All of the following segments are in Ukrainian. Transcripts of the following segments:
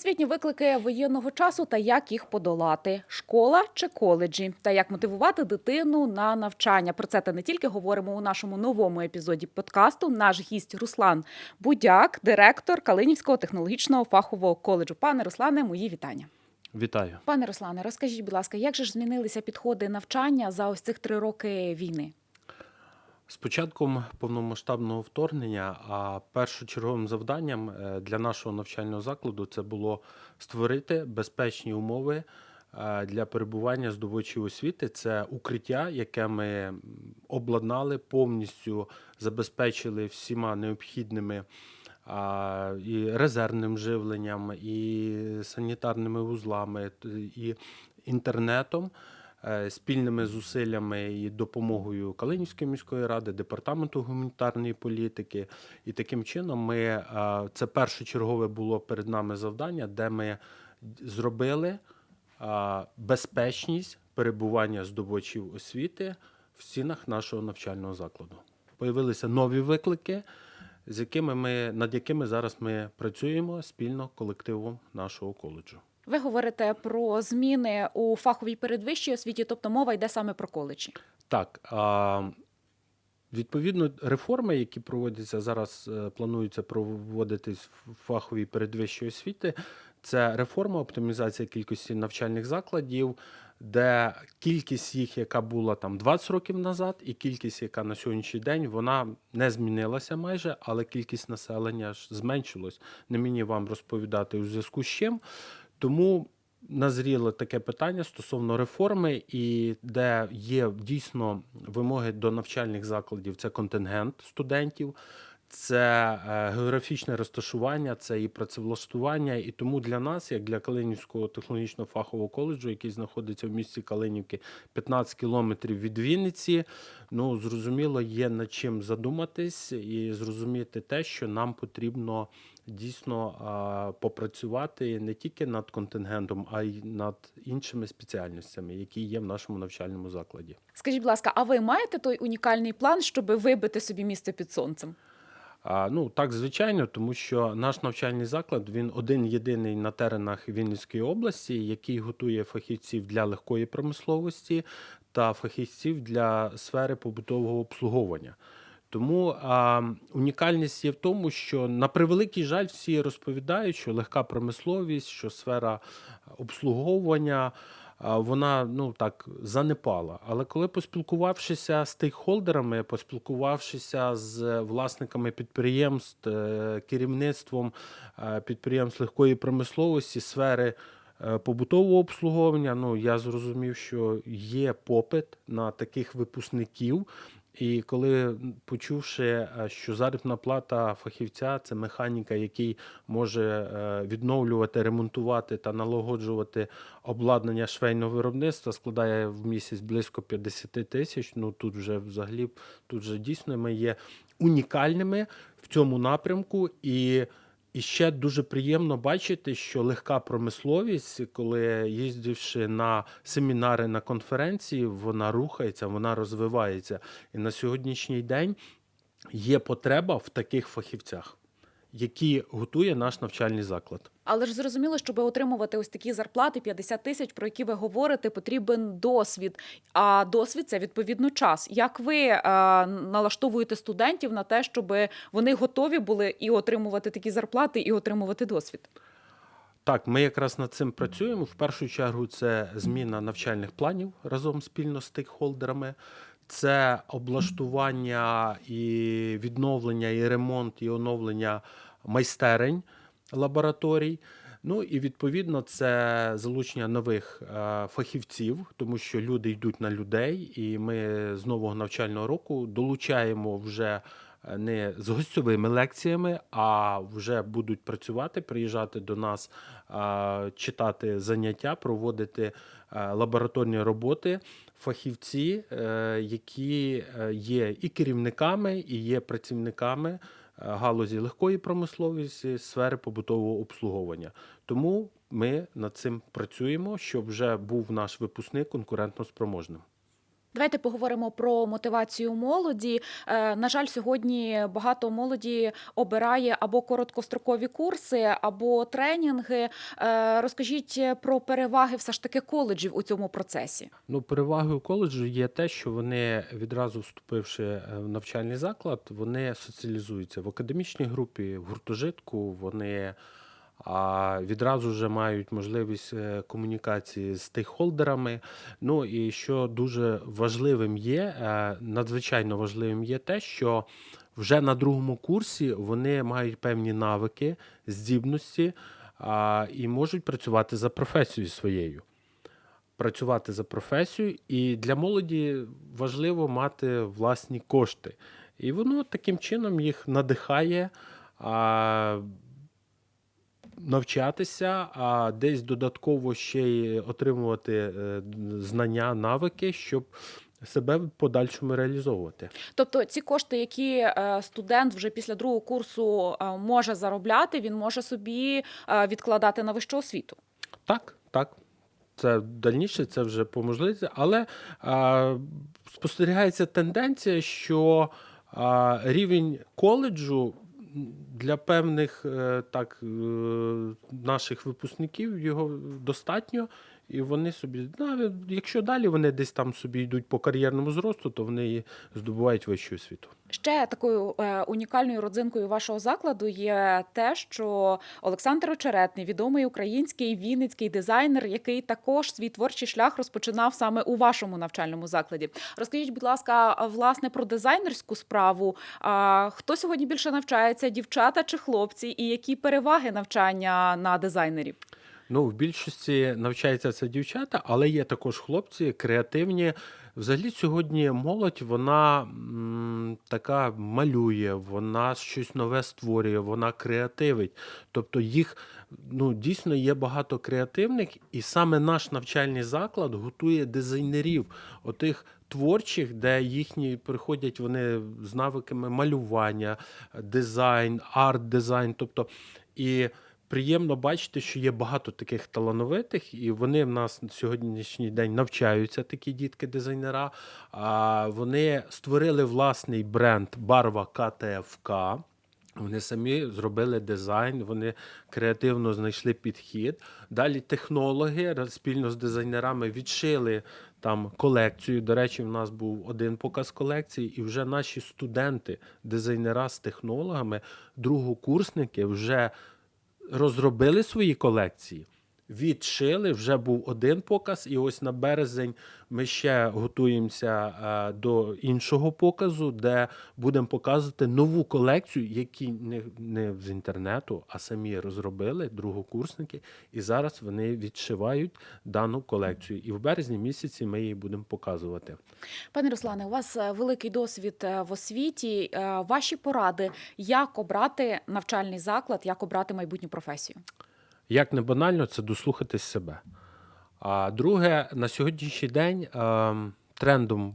Освітні виклики воєнного часу та як їх подолати: школа чи коледжі, та як мотивувати дитину на навчання. Про це та не тільки говоримо у нашому новому епізоді подкасту. Наш гість Руслан Будяк, директор Калинівського технологічного фахового коледжу. Пане Руслане, мої вітання. Вітаю. Пане Руслане, розкажіть, будь ласка, як же ж змінилися підходи навчання за ось цих три роки війни? З початком повномасштабного вторгнення, а першочерговим завданням е, для нашого навчального закладу це було створити безпечні умови е, для перебування здобувачів освіти. Це укриття, яке ми обладнали, повністю забезпечили всіма необхідними і резервним живленням, і санітарними вузлами, і інтернетом. Е, Спільними зусиллями і допомогою Калинівської міської ради, департаменту гуманітарної політики, і таким чином ми е, це першочергове було перед нами завдання, де ми зробили е, безпечність перебування здобувачів освіти в стінах нашого навчального закладу. Появилися нові виклики, з якими ми над якими зараз ми працюємо спільно колективом нашого коледжу. Ви говорите про зміни у фаховій передвищій освіті, тобто мова йде саме про коледжі. Так, а, відповідно, реформи, які проводяться зараз, е, плануються проводитись в фаховій передвищій освіти. Це реформа оптимізація кількості навчальних закладів, де кількість їх, яка була там 20 років назад, і кількість, яка на сьогоднішній день, вона не змінилася майже, але кількість населення ж зменшилась. Не мені вам розповідати у зв'язку з чим. Тому назріло таке питання стосовно реформи, і де є дійсно вимоги до навчальних закладів, це контингент студентів. Це е, географічне розташування, це і працевлаштування. І тому для нас, як для Калинівського технологічного фахового коледжу, який знаходиться в місті Калинівки 15 кілометрів від Вінниці, ну зрозуміло, є над чим задуматись і зрозуміти те, що нам потрібно дійсно попрацювати не тільки над контингентом, а й над іншими спеціальностями, які є в нашому навчальному закладі. Скажіть, будь ласка, а ви маєте той унікальний план, щоб вибити собі місце під сонцем? А, ну так, звичайно, тому що наш навчальний заклад він один єдиний на теренах Вінницької області, який готує фахівців для легкої промисловості та фахівців для сфери побутового обслуговування. Тому а, унікальність є в тому, що на превеликий жаль, всі розповідають, що легка промисловість, що сфера обслуговування. Вона ну так занепала. Але коли поспілкувавшися з стейкхолдерами, поспілкувавшися з власниками підприємств, е, керівництвом е, підприємств легкої промисловості, сфери е, побутового обслуговування, ну я зрозумів, що є попит на таких випускників. І коли почувши, е, що заробітна плата фахівця це механіка, який може е, відновлювати, ремонтувати та налагоджувати обладнання швейного виробництва, складає в місяць близько 50 тисяч. Ну тут вже взагалі тут вже дійсно ми є унікальними в цьому напрямку і. І ще дуже приємно бачити, що легка промисловість, коли їздивши на семінари на конференції, вона рухається, вона розвивається. І на сьогоднішній день є потреба в таких фахівцях, які готує наш навчальний заклад. Але ж зрозуміло, щоб отримувати ось такі зарплати 50 тисяч, про які ви говорите, потрібен досвід. А досвід це відповідно час. Як ви е, налаштовуєте студентів на те, щоб вони готові були і отримувати такі зарплати, і отримувати досвід? Так, ми якраз над цим працюємо. В першу чергу це зміна навчальних планів разом спільно з стейкхолдерами. Це облаштування і відновлення, і ремонт, і оновлення майстерень лабораторій. Ну і відповідно це залучення нових е, фахівців, тому що люди йдуть на людей, і ми з нового навчального року долучаємо вже е, не з гостьовими лекціями, а вже будуть працювати, приїжджати до нас, е, читати заняття, проводити лабораторні роботи. Фахівці, е, які е, є і керівниками, і є працівниками е, галузі легкої промисловості, сфери побутового обслуговування. Тому ми над цим працюємо, щоб вже був наш випускник конкурентно спроможним. Давайте поговоримо про мотивацію молоді. Е, На жаль, сьогодні багато молоді обирає або короткострокові курси, або тренінги. Е, Розкажіть про переваги все ж таки коледжів у цьому процесі. Ну, перевагою коледжу є те, що вони відразу вступивши е, в навчальний заклад, вони соціалізуються в академічній групі, в гуртожитку. Вони а, відразу вже мають можливість е, комунікації з стейкхолдерами. Ну і що дуже важливим є, е, надзвичайно важливим є те, що вже на другому курсі вони мають певні навики, здібності і можуть працювати за професією своєю працювати за професію, і для молоді важливо мати власні кошти. І воно таким чином їх надихає навчатися, а десь додатково ще й отримувати е, знання, навики, щоб себе в подальшому реалізовувати. Тобто, ці кошти, які е, студент вже після другого курсу е, може заробляти, він може собі відкладати на вищу освіту. Так, так. Це дальніше, це вже по можливості, але а, спостерігається тенденція, що а, рівень коледжу для певних е, так, е, наших випускників його достатньо, і вони собі, навіть якщо далі вони десь там собі йдуть по кар'єрному зросту, то вони здобувають вищу освіту. Ще такою е, унікальною родзинкою вашого закладу є те, що Олександр Очеретний, відомий український вінницький дизайнер, який також свій творчий шлях розпочинав саме у вашому навчальному закладі. Розкажіть, будь ласка, власне про дизайнерську справу. Хто сьогодні більше навчається, дівчата чи хлопці, і які переваги навчання на дизайнерів? Ну, в більшості навчаються це дівчата, але є також хлопці креативні. Взагалі, сьогодні молодь вона м, така малює, вона щось нове створює, вона креативить. Тобто їх ну, дійсно є багато креативних, і саме наш навчальний заклад готує дизайнерів, отих творчих, де їхні приходять вони з навиками малювання, дизайн, арт-дизайн. Тобто, і приємно бачити, що є багато таких талановитих, і вони в нас на сьогоднішній день навчаються, такі дітки-дизайнера. А вони створили власний бренд Барва КТФК. Вони самі зробили дизайн, вони креативно знайшли підхід. Далі технологи спільно з дизайнерами відшили там колекцію. До речі, в нас був один показ колекції, і вже наші студенти, дизайнера з технологами, другокурсники вже розробили свої колекції, відшили. Вже був один показ, і ось на березень ми ще готуємося е, до іншого показу, де будемо показувати нову колекцію, які не, не з інтернету, а самі розробили другокурсники, і зараз вони відшивають дану колекцію. І в березні місяці ми її будемо показувати. Пане Руслане, у вас е, великий досвід е, в освіті. Ваші поради, як обрати навчальний заклад, як обрати майбутню професію? Як не банально, це дослухатись себе. А друге, на сьогоднішній день ем, трендом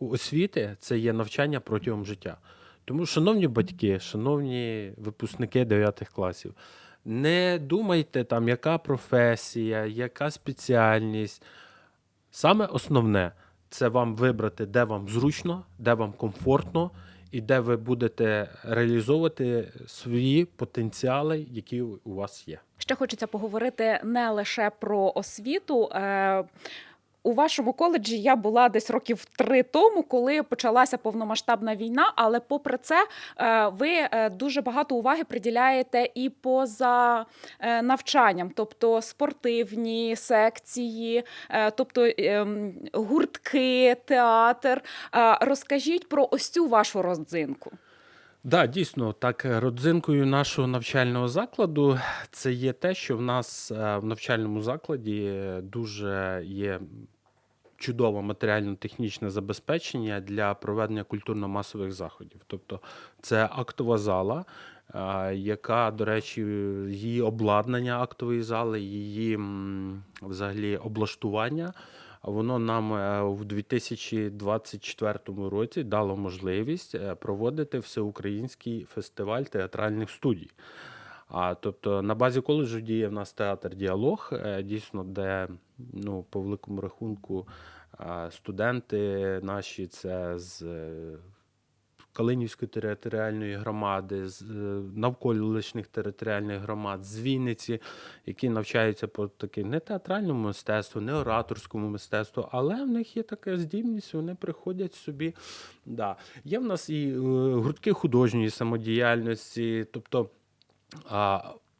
освіти це є навчання протягом життя. Тому, шановні батьки, шановні випускники 9 класів, не думайте там, яка професія, яка спеціальність. Саме основне це вам вибрати, де вам зручно, де вам комфортно, і де ви будете реалізовувати свої потенціали, які у вас є. Ще хочеться поговорити не лише про освіту. У вашому коледжі я була десь років три тому, коли почалася повномасштабна війна. Але попри це, е, ви е, дуже багато уваги приділяєте і поза е, навчанням, тобто спортивні секції, тобто ем, гуртки, театр. Розкажіть про ось цю вашу родзинку. Да, дійсно, так е, родзинкою нашого навчального закладу це є те, що в нас е, в навчальному закладі дуже є чудове матеріально-технічне забезпечення для проведення культурно-масових заходів. Тобто це актова зала, е, яка, до речі, її обладнання актової зали, її взагалі облаштування. Воно нам е, в 2024 році дало можливість е, проводити всеукраїнський фестиваль театральних студій. А тобто на базі коледжу діє в нас театр діалог, е, дійсно, де ну, по великому рахунку Студенти наші це з Калинівської територіальної громади, з е, навколишніх територіальних громад, з Вінниці, які навчаються по таким не театральному мистецтву, не ораторському мистецтву, але в них є така здібність, вони приходять собі. Да. Є в нас і е, гуртки художньої самодіяльності, тобто.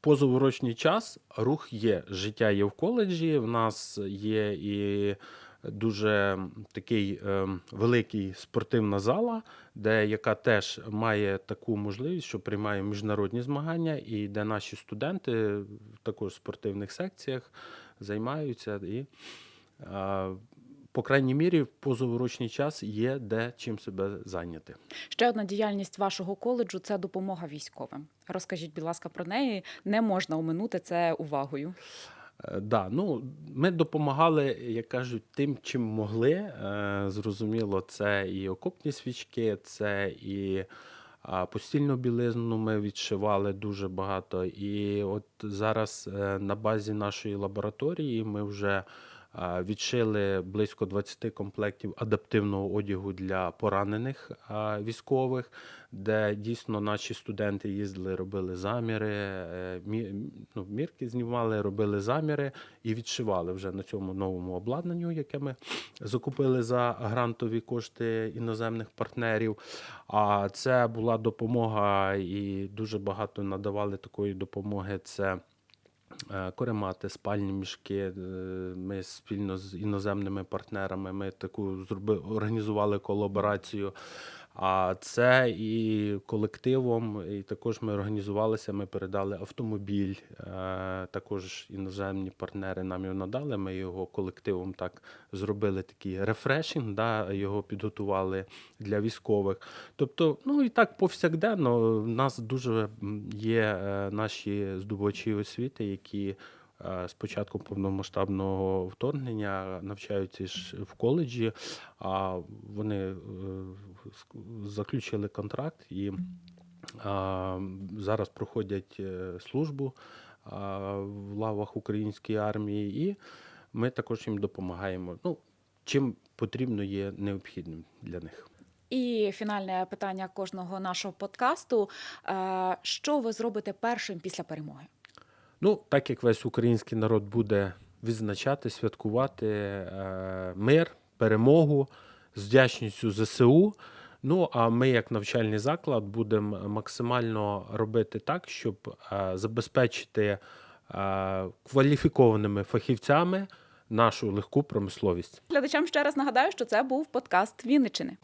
Позаурочний час рух є, життя є в коледжі. В нас є і дуже такий е, великий спортивна зала, де яка теж має таку можливість, що приймає міжнародні змагання, і де наші студенти в також спортивних секціях займаються і. по крайній мірі, в позаурочний час є де чим себе зайняти. Ще одна діяльність вашого коледжу це допомога військовим. Розкажіть, будь ласка, про неї. Не можна оминути це увагою. Е, Да, ну, ми допомагали, як кажуть, тим, чим могли. Е, Зрозуміло, це і окопні свічки, це і постільну білизну ми відшивали дуже багато. І от зараз е, на базі нашої лабораторії ми вже відшили близько 20 комплектів адаптивного одягу для поранених військових, де дійсно наші студенти їздили, робили заміри, е, ну, мірки знімали, робили заміри і відшивали вже на цьому новому обладнанню, яке ми закупили за грантові кошти іноземних партнерів. А це була допомога, і дуже багато надавали такої допомоги. Це Коремати, спальні мішки. е, Ми спільно з іноземними партнерами ми таку зроби, організували колаборацію. А це і колективом, і також ми організувалися. Ми передали автомобіль. е, Також іноземні партнери нам його надали. Ми його колективом так зробили такий рефрешинг, да, його підготували для військових. Тобто, ну і так повсякденно в нас дуже є е, наші здобувачі освіти, які з початку повномасштабного вторгнення навчаються ж в коледжі, а вони е, заключили контракт і зараз проходять е, службу в лавах української армії, і ми також їм допомагаємо. Ну, чим потрібно є необхідним для них. І фінальне питання кожного нашого подкасту: Е, що ви зробите першим після перемоги? Ну, так як весь український народ буде відзначати, святкувати е, мир, перемогу з вдячністю ЗСУ. Ну, а ми, як навчальний заклад, будемо максимально робити так, щоб е, забезпечити е, кваліфікованими фахівцями нашу легку промисловість. Глядачам ще раз нагадаю, що це був подкаст Вінничини.